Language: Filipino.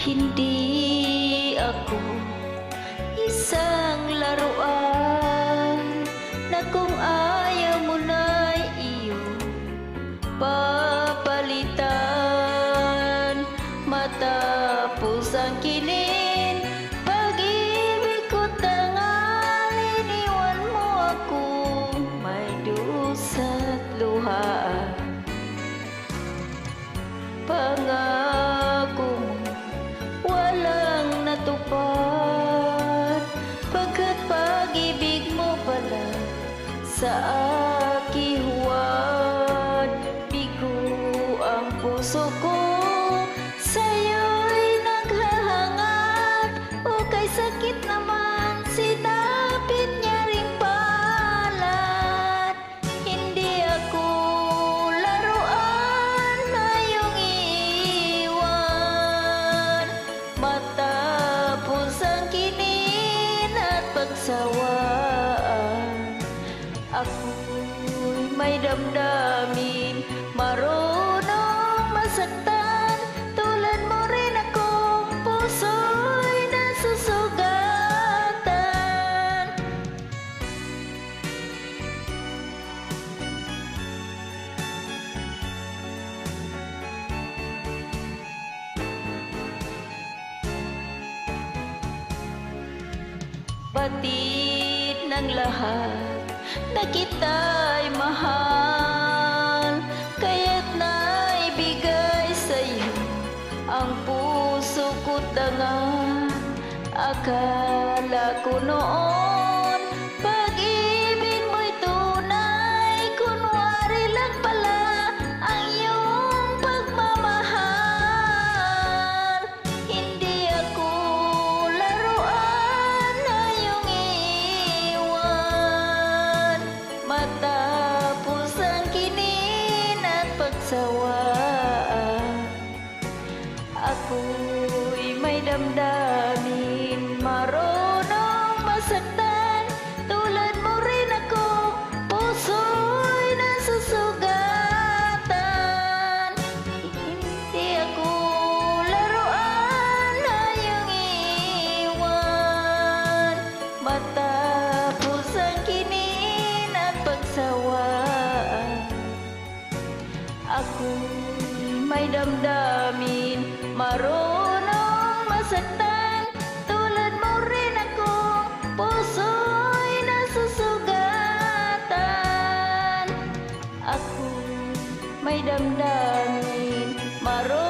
Hindi ako isang laruan na kung ayaw mo na iyo papalitan. Matapos ang kinin pag-ibig ko tangalin iwan mo ako may dusa't luhaan pangako Pagkat pag-ibig mo pala sa aking huwad Bigo ang puso ko. Sa'yo'y naghahangat O kay sakit naman at pagsawaan Ako'y may damdamin Marunong Batid ng lahat na kita'y mahal. Kaya't naibigay sa'yo ang puso ko tangan. Akala ko noon damdamin. Marunong masaktan Tulad mo rin ako. Puso'y nasusugatan. Hindi ako laruan na iyong iwan. Matapos ang kinin at pagsawaan. Ako'y may damdamin. Marunong nasusugatan Ako'y may damdamin Marunong